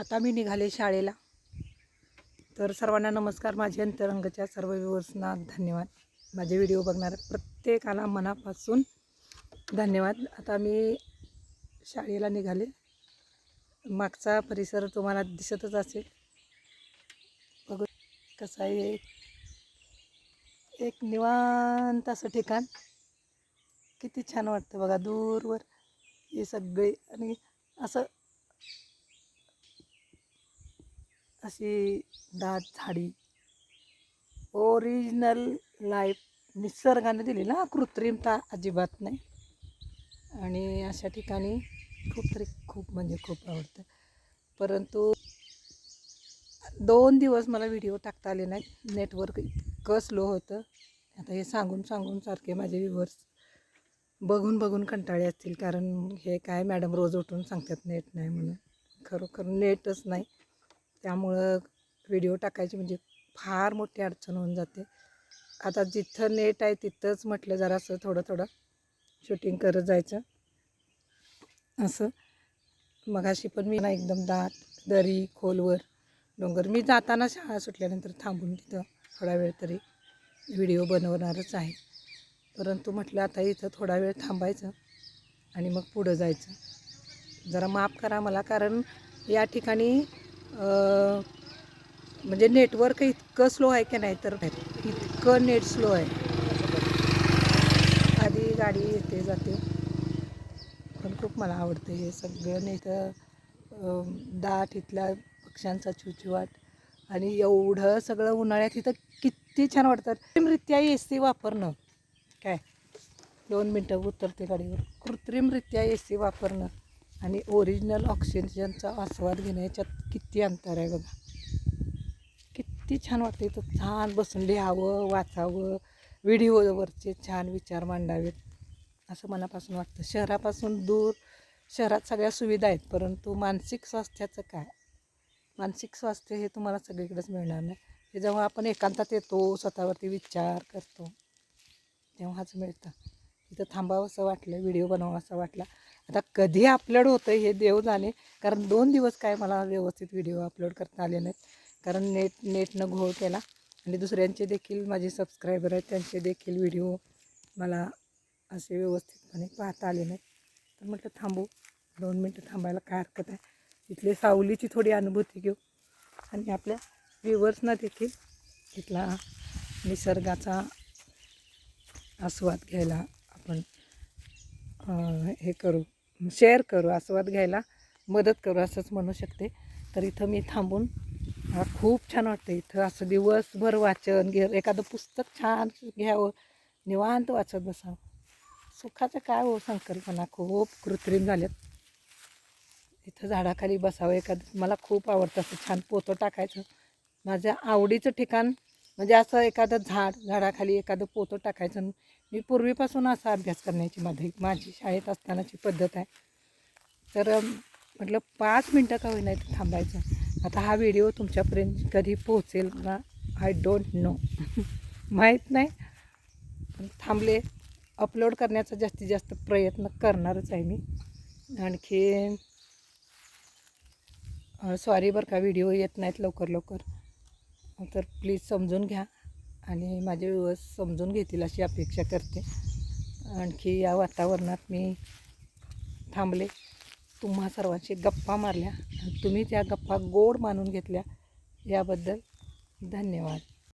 आता मी निघाले शाळेला. तर सर्वांना नमस्कार. माझ्या अंतरंगाच्या सर्व व्यवस्थांना धन्यवाद. माझे व्हिडिओ बघणाऱ्या प्रत्येकाला मनापासून धन्यवाद. आता मी शाळेला निघाले. मागचा परिसर तुम्हाला दिसतच असेल. बघू कसं आहे. एक निवांत असं ठिकाण. किती छान वाटतं बघा. दूरवर हे सगळे आणि असं अशी दाट झाडी. ओरिजिनल लाईफ निसर्गाने दिली ना कृत्रिमता अजिबात नाही. आणि अशा ठिकाणी खूप तरी खूप म्हणजे खूप आवडतं. परंतु दोन दिवस मला व्हिडिओ टाकता आले नाहीत. नेटवर्क इतकं स्लो होतं. आता हे सांगून सांगून सारखे माझे व्ह्युअर्स बघून बघून कंटाळे असतील. कारण हे काय मॅडम रोज उठून सांगतात नेट नाही म्हणून. खरोखर नेटच नाही. त्यामुळं व्हिडिओ टाकायची म्हणजे फार मोठी अडचण होऊन जाते. आता जिथं नेट आहे तिथंच म्हटलं जरासं थोडं थोडं शूटिंग करत जायचं. असं. मगाशी पण मी ना एकदम दाट दरी खोलवर डोंगर. मी जाताना शाळा सुटल्यानंतर थांबून तिथं थोडा वेळ तरी व्हिडिओ बनवणारच आहे. परंतु म्हटलं आता इथं थोडा वेळ थांबायचं आणि मग पुढं जायचं. जरा माफ करा मला कारण या ठिकाणी म्हणजे नेटवर्क इतकं स्लो आहे की नाही तर इतकं नेट स्लो आहे. आधी गाडी येते जाते. पण खूप मला आवडतं हे सगळं. नाही तर दाट इथला पक्ष्यांचा चुचुवाट आणि एवढं सगळं उन्हाळ्यात इथं किती छान वाटतं. कृत्रिमरित्या ए सी वापरणं. काय? दोन मिनटं उतरते गाडीवर. कृत्रिमरित्या ए सी वापरणं. आणि ओरिजिनल ऑक्सिजनचा आस्वाद घेणं याच्यात किती अंतर आहे बघा. किती छान वाटतं इथं. छान बसून लिहावं वाचावं. व्हिडिओवरचे छान विचार मांडावेत. असं मनापासून वाटतं. शहरापासून दूर शहरात सगळ्या सुविधा आहेत परंतु मानसिक स्वास्थ्याचं काय? मानसिक स्वास्थ्य हे तुम्हाला सगळीकडेच मिळणार नाही. हे जेव्हा आपण एकांतात येतो स्वतःवरती विचार करतो तेव्हाच मिळतं. इथं थांबावं असं वाटलं व्हिडिओ बनवावा असं वाटला. आता कधी अपलोड होतं हे देव जाणे. कारण दोन दिवस काय मला व्यवस्थित व्हिडिओ अपलोड करता आले नाहीत. कारण नेट नेटनं घोळ केला. आणि दुसऱ्यांचे देखील माझे सबस्क्रायबर आहेत त्यांचे देखील व्हिडिओ मला असे व्यवस्थितपणे पाहता आले नाहीत. तर म्हटलं थांबू. दोन मिनटं थांबायला काय हरकत आहे? तिथले सावलीची थोडी अनुभूती घेऊ. आणि आपल्या व्ह्युअर्सना देखील तिथला निसर्गाचा आस्वाद घ्यायला आपण हे करू शेअर करू आस्वाद घ्यायला मदत करू असंच म्हणू शकते. तर इथं मी थांबून मला खूप छान वाटतं इथं. असं दिवसभर वाचन घे एखादं पुस्तक छान घ्यावं निवांत वाचत बसावं. सुखाचं काय हो संकल्पना? खूप कृत्रिम झाल्यात. इथं झाडाखाली बसावं एखादं मला खूप आवडतं असं छान पोतं टाकायचं. माझ्या आवडीचं ठिकाण म्हणजे असं एखादं झाड झाडाखाली एखादं पोतं टाकायचं. मी पूर्वीपासून असा अभ्यास करण्याची माझी माझी शाळेत असतानाची पद्धत आहे. तर म्हटलं पाच मिनटं का होईना थांबायचं? आता हा व्हिडिओ तुमच्यापर्यंत कधी पोहोचेल ना आय डोंट नो माहीत नाही. पण थांबले अपलोड करण्याचा जास्तीत जास्त प्रयत्न करणारच आहे मी. आणखी सॉरी बरं का व्हिडिओ येत नाहीत लवकर लवकर. तर प्लीज समजून घ्या. आणि माझे व्यवस्थ समजून घेतील अशी अपेक्षा करते. आणखी या वातावरणात मी थांबले. तुम्हा सर्वांशी गप्पा मारल्या. तुम्ही त्या गप्पा गोड मानून घेतल्या. याबद्दल धन्यवाद.